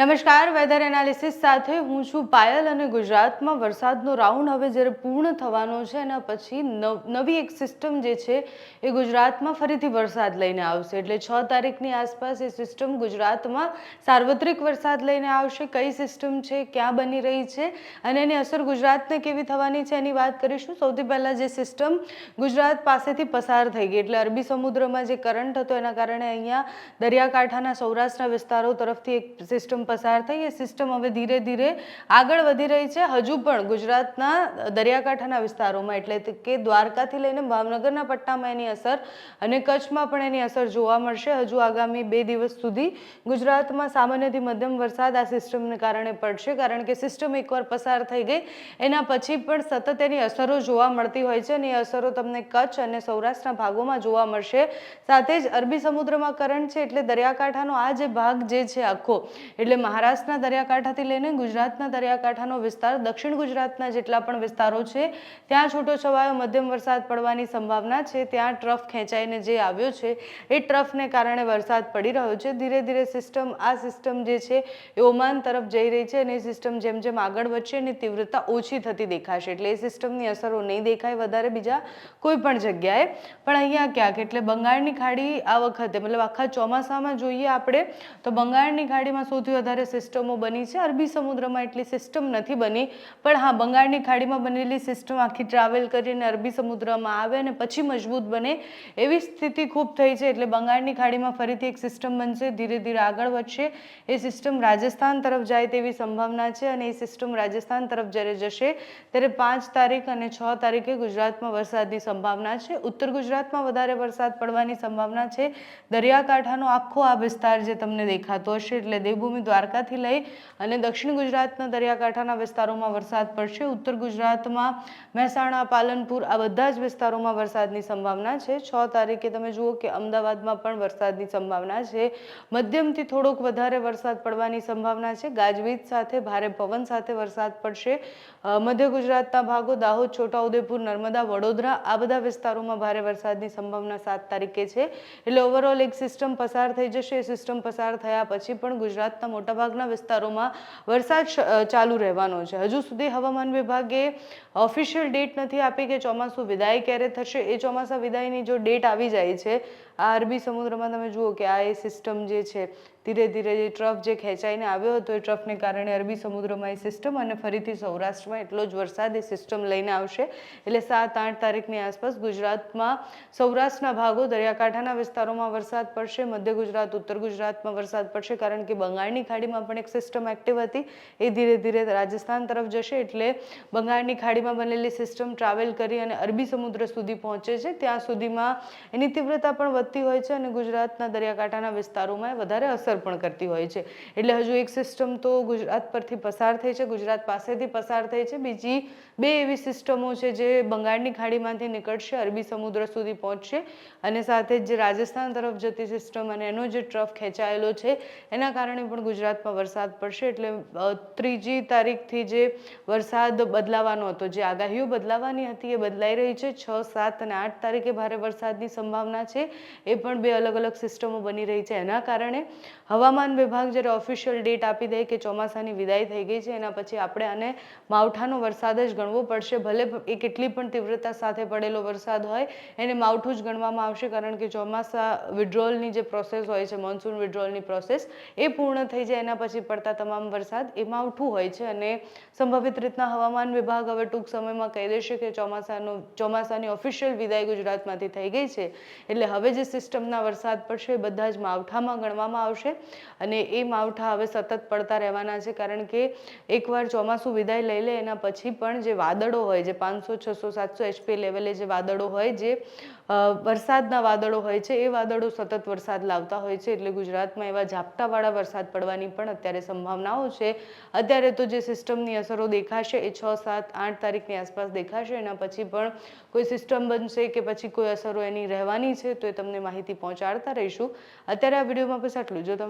નમસ્કાર weather analysis સાથે હું છું પાયલ અને ગુજરાતમાં વરસાદનો રાઉન્ડ હવે જ્યારે પૂર્ણ થવાનો છે એના પછી નવ- એક સિસ્ટમ જે છે એ ગુજરાતમાં ફરીથી વરસાદ લઈને આવશે. એટલે છ તારીખની આસપાસ એ સિસ્ટમ ગુજરાતમાં સાર્વત્રિક વરસાદ લઈને આવશે. કઈ સિસ્ટમ છે, ક્યાં બની રહી છે અને એની અસર ગુજરાતને કેવી થવાની છે એની વાત કરીશું. સૌથી પહેલાં જે સિસ્ટમ ગુજરાત પાસેથી પસાર થઈ ગઈ. એટલે અરબી સમુદ્રમાં જે કરંટ હતો એના કારણે અહીંયા દરિયાકાંઠાના સૌરાષ્ટ્રના વિસ્તારો તરફથી એક સિસ્ટમ પસાર થઈ એ સિસ્ટમ હવે ધીરે ધીરે આગળ વધી રહી છે. હજુ પણ ગુજરાતના દરિયાકાંઠાના વિસ્તારોમાં એટલે કે દ્વારકાથી લઈને ભાવનગરના પટ્ટામાં એની અસર અને કચ્છમાં પણ એની અસર જોવા મળશે. હજુ આગામી બે દિવસ સુધી ગુજરાતમાં સામાન્યથી મધ્યમ વરસાદ આ સિસ્ટમને કારણે પડશે કારણ કે સિસ્ટમ એકવાર પસાર થઈ ગઈ, એના પછી પણ સતત એની અસરો જોવા મળતી હોય છે અને એ અસરો તમને કચ્છ અને સૌરાષ્ટ્રના ભાગોમાં જોવા મળશે. સાથે જ અરબી સમુદ્રમાં કરંટ છે એટલે દરિયાકાંઠાનો આ જે ભાગ જે છે આખો, એટલે મહારાષ્ટ્રના દરિયાકાંઠાથી લઈને ગુજરાતના દરિયાકાંઠાનો વિસ્તાર, દક્ષિણ ગુજરાતના જેટલા પણ વિસ્તારો છે, ત્યાં છૂટો છવાયો મધ્યમ વરસાદ પડવાની સંભાવના છે. ત્યાં ટ્રફ ખેંચાઈને જે આવ્યો છે, એ ટ્રફને કારણે વરસાદ પડી રહ્યો છે. ધીરે ધીરે સિસ્ટમ, આ સિસ્ટમ જે છે, એ ઓમાન તરફ જઈ રહી છે અને એ સિસ્ટમ જેમ જેમ આગળ વધશે એની તીવ્રતા ઓછી થતી દેખાશે. એટલે એ સિસ્ટમની અસરો નહીં દેખાય વધારે બીજા કોઈ પણ જગ્યાએ. પણ અહીંયા ક્યાંક, એટલે બંગાળની ખાડી આ વખતે, મતલબ આખા ચોમાસામાં જોઈએ આપણે, તો બંગાળની ખાડીમાં સૌથી વધારે સિસ્ટમો બની છે. અરબી સમુદ્રમાં એટલી સિસ્ટમ નથી બની, પણ હા, બંગાળની ખાડીમાં બનેલી સિસ્ટમ આખી ટ્રાવેલ કરીને અરબી સમુદ્રમાં આવે અને પછી મજબૂત બને એવી સ્થિતિ ખૂબ થઈ છે. એટલે બંગાળની ખાડીમાં ફરીથી એક સિસ્ટમ બનશે, ધીરે ધીરે આગળ વધશે. એ સિસ્ટમ રાજસ્થાન તરફ જાય તેવી સંભાવના છે અને એ સિસ્ટમ રાજસ્થાન તરફ જ્યારે જશે, ત્યારે પાંચ તારીખ અને છ તારીખે ગુજરાતમાં વરસાદની સંભાવના છે. ઉત્તર ગુજરાતમાં વધારે વરસાદ પડવાની સંભાવના છે. દરિયાકાંઠાનો આખો આ વિસ્તાર જે તમને દેખાતો હશે, એટલે દેવભૂમિ દ્વારકાથી લઈ અને દક્ષિણ ગુજરાતના દરિયાકાંઠાના વિસ્તારોમાં વરસાદ પડશે. ઉત્તર ગુજરાતમાં મહેસાણા, પાલનપુર આ બધા જ વિસ્તારોમાં વરસાદની સંભાવના છે. છ તારીખે તમે જુઓ કે અમદાવાદમાં પણ વરસાદની સંભાવના છે. મધ્યમથી થોડોક વધારે વરસાદ પડવાની સંભાવના છે. ગાજવીજ સાથે, ભારે પવન સાથે વરસાદ પડશે. મધ્ય ગુજરાતના ભાગો દાહોદ, છોટાઉદેપુર, નર્મદા, વડોદરા આ બધા વિસ્તારોમાં ભારે વરસાદની સંભાવના સાત તારીખે છે. એટલે ઓવરઓલ એક સિસ્ટમ પસાર થઈ જશે. એ સિસ્ટમ પસાર થયા પછી પણ ગુજરાતના મોટાભાગના વિસ્તારોમાં વરસાદ ચાલુ રહેવાનો છે. હજુ સુધી હવામાન વિભાગે ઓફિશિયલ ડેટ નથી આપી કે ચોમાસું વિદાય ક્યારે થશે. એ ચોમાસા વિદાયની જો ડેટ આવી જાય છે, આ અરબી સમુદ્રમાં તમે જુઓ કે આ એ સિસ્ટમ જે છે ધીરે ધીરે જે ટ્રફ જે ખેંચાઈને આવ્યો હતો, એ ટ્રફને કારણે અરબી સમુદ્રમાં એ સિસ્ટમ અને ફરીથી સૌરાષ્ટ્રમાં એટલો જ વરસાદ એ સિસ્ટમ લઈને આવશે. એટલે સાત, આઠ તારીખની આસપાસ ગુજરાતમાં સૌરાષ્ટ્રના ભાગો, દરિયાકાંઠાના વિસ્તારોમાં વરસાદ પડશે, મધ્ય ગુજરાત, ઉત્તર ગુજરાતમાં વરસાદ પડશે, કારણ કે બંગાળની ખાડીમાં પણ એક સિસ્ટમ એક્ટિવ હતી. એ ધીરે ધીરે રાજસ્થાન તરફ જશે, એટલે બંગાળની ખાડીમાં બનેલી સિસ્ટમ ટ્રાવેલ કરી અને અરબી સમુદ્ર સુધી પહોંચે છે. ત્યાં સુધીમાં એની તીવ્રતા પણ વધતી હોય છે અને ગુજરાતના દરિયાકાંઠાના વિસ્તારોમાં વધારે અસર પણ કરતી હોય છે. એટલે હજુ એક સિસ્ટમ તો ગુજરાત પરથી પસાર થઈ છે, ગુજરાત પાસેથી પસાર થઈ છે. બીજી બે એવી સિસ્ટમો છે જે બંગાળની ખાડીમાંથી નીકળશે, અરબી સમુદ્ર સુધી પહોંચશે અને સાથે જે રાજસ્થાન તરફ જતી સિસ્ટમ અને એનો જે ટ્રફ ખેંચાયેલો છે, એના કારણે પણ ગુજરાતમાં વરસાદ પડશે. એટલે ત્રીજી તારીખથી જે વરસાદ બદલાવાનો હતો, જે આગાહીઓ બદલાવાની હતી એ બદલાઈ રહી છે. છ, સાત અને આઠ તારીખે ભારે વરસાદની સંભાવના છે. એ પણ બે અલગ અલગ સિસ્ટમો બની રહી છે. એના કારણે હવામાન વિભાગ જ્યારે ઓફિશિયલ ડેટ આપી દે કે ચોમાસાની વિદાય થઈ ગઈ છે, એના પછી આપણે આને માવઠાનો વરસાદ જ ગણવો પડશે. ભલે એ કેટલી પણ તીવ્રતા સાથે પડેલો વરસાદ હોય, એને માવઠું જ ગણવામાં આવશે, કારણ કે ચોમાસા વિડ્રોલની જે પ્રોસેસ હોય છે મોન્સૂન વિડ્રોલની પ્રોસેસ એ પૂર્ણ થઈ જાય, એના પછી પડતા તમામ વરસાદ એ માવઠું હોય છે. અને સંભવિત રીતના હવામાન વિભાગ હવે ટૂંક સમયમાં કહી દેશે કે ચોમાસાનો, ચોમાસાની ઓફિશિયલ વિદાય ગુજરાતમાંથી થઈ ગઈ છે. એટલે હવે જે સિસ્ટમના વરસાદ પડશે, એ બધા જ માવઠામાં ગણવામાં આવશે. અને એ માવઠા હવે સતત પડતા રહેવાના છે, કારણ કે એકવાર ચોમાસું વિદાય લઈ લે, એના પછી પણ જે વાદળો હોય, જે પાંચસો, છસો, સાતસો એચપી લેવલે જે વાદળો હોય, જે વરસાદના વાદળો હોય છે, એ વાદળો સતત વરસાદ લાવતા હોય છે, એટલે ગુજરાતમાં એવા ઝાપટાવાળા વરસાદ પડવાની પણ અત્યારે સંભાવનાઓ છે. અત્યારે તો જે સિસ્ટમની અસરો દેખાશે એ છ, સાત, આઠ તારીખની આસપાસ દેખાશે, એના પછી પણ કોઈ સિસ્ટમ બનશે કે પછી કોઈ અસરો એની રહેવાની છે, તો એ તમને માહિતી પહોંચાડતા રહીશું. અત્યારે આ વિડીયોમાં બસ આટલું. જો તમે